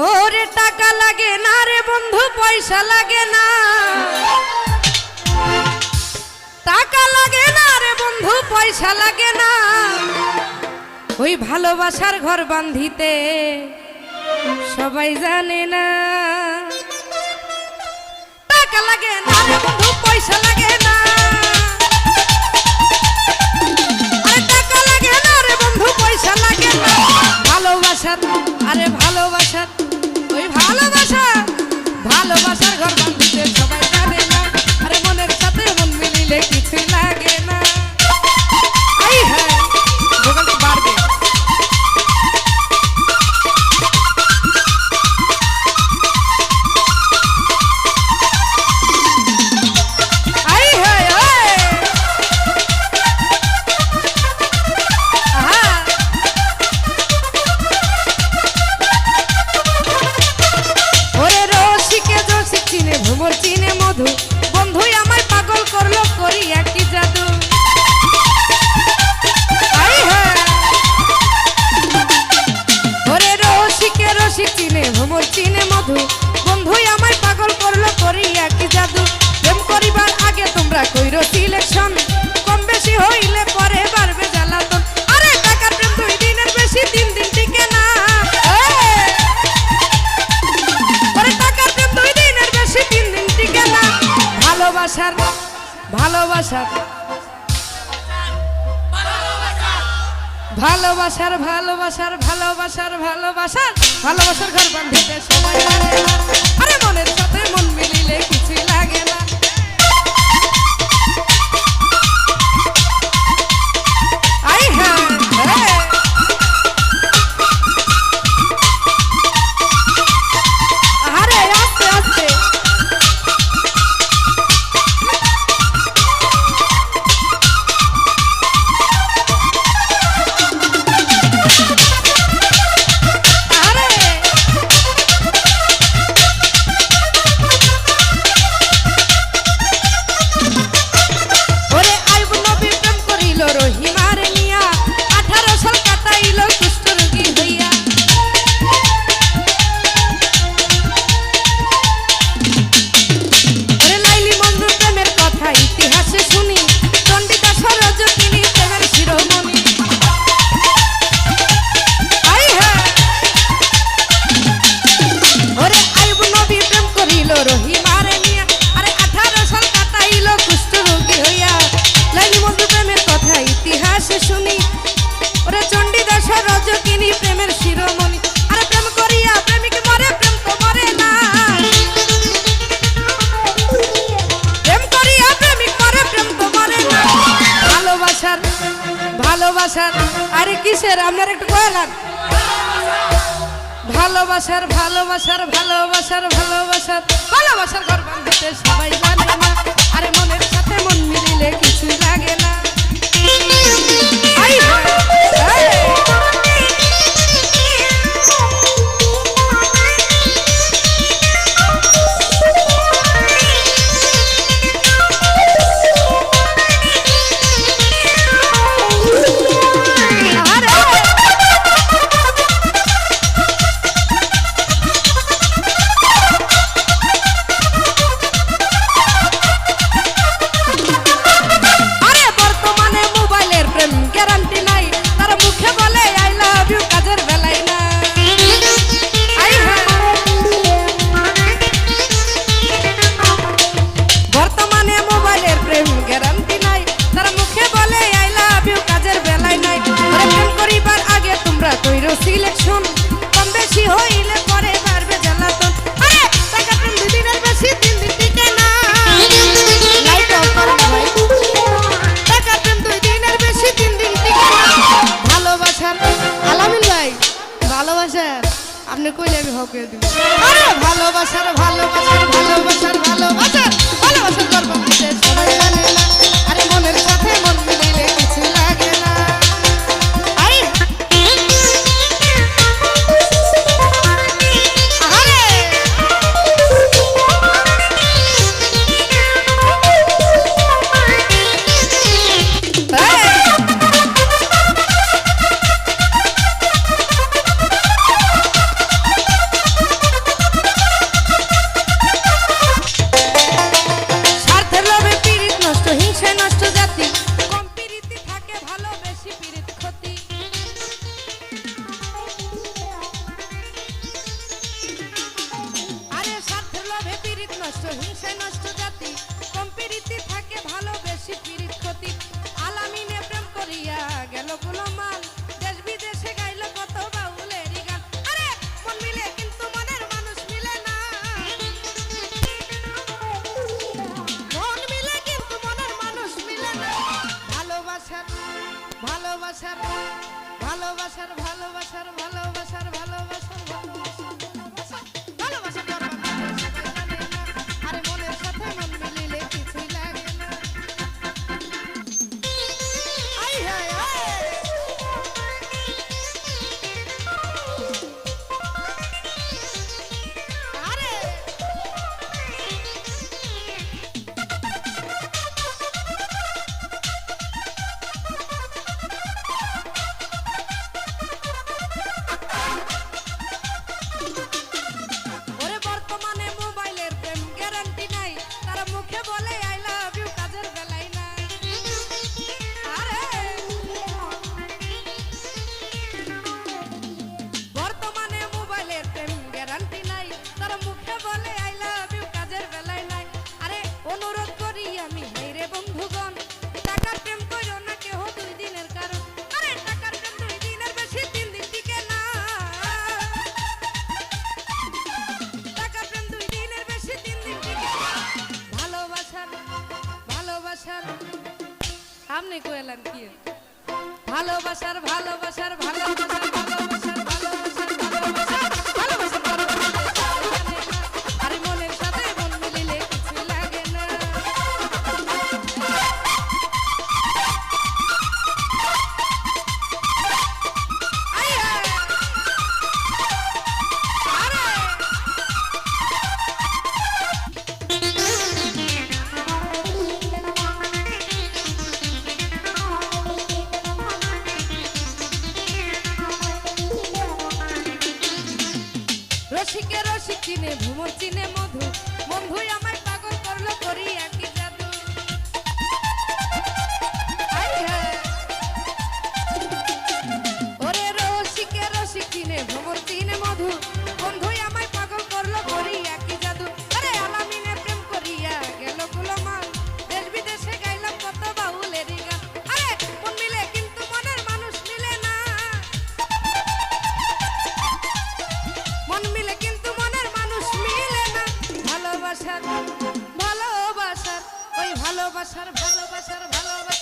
ওরে টাকা লাগে না রে বন্ধু, পয়সা লাগে না। টাকা লাগে না রে বন্ধু, পয়সা লাগে না। ওই ভালোবাসার ঘর বান্ধিতে সবাই জানে না ভালোবাসার ঘর বাঁধিতে সবাই জানে না। আরে মনের সাথে মন মিলিলে কিছুই লাগে না। ভালোবাসার ভালোবাসার ভালোবাসার ভালোবাসার ভালোবাসার ঘর বান্ধবে সময় আরে মনের সাথে মন মিলে ভালোবাসার আরে কিসের? আপনার একটু কয়লান ভালোবাসার ভালোবাসার ভালোবাসার ভালোবাসার ভালোবাসার ঘর বান্ধতে সবাই আপনি কইলে আমি হক হয়ে দিব। আরে ভালোবাসার ভালোবাসার ভালোবাসার ভালোবাসার ভালোবাসার গর্ব সবাই জানে না Se dice no ভালোবাসার ভালোবাসার ভালোবাসার রসিকে রসিক চিনে ভুমর চিনে মধু। বন্ধু আমার পাগল করল করি এক ভালোবাসার ওই ভালোবাসার ভালোবাসার ভালোবাসার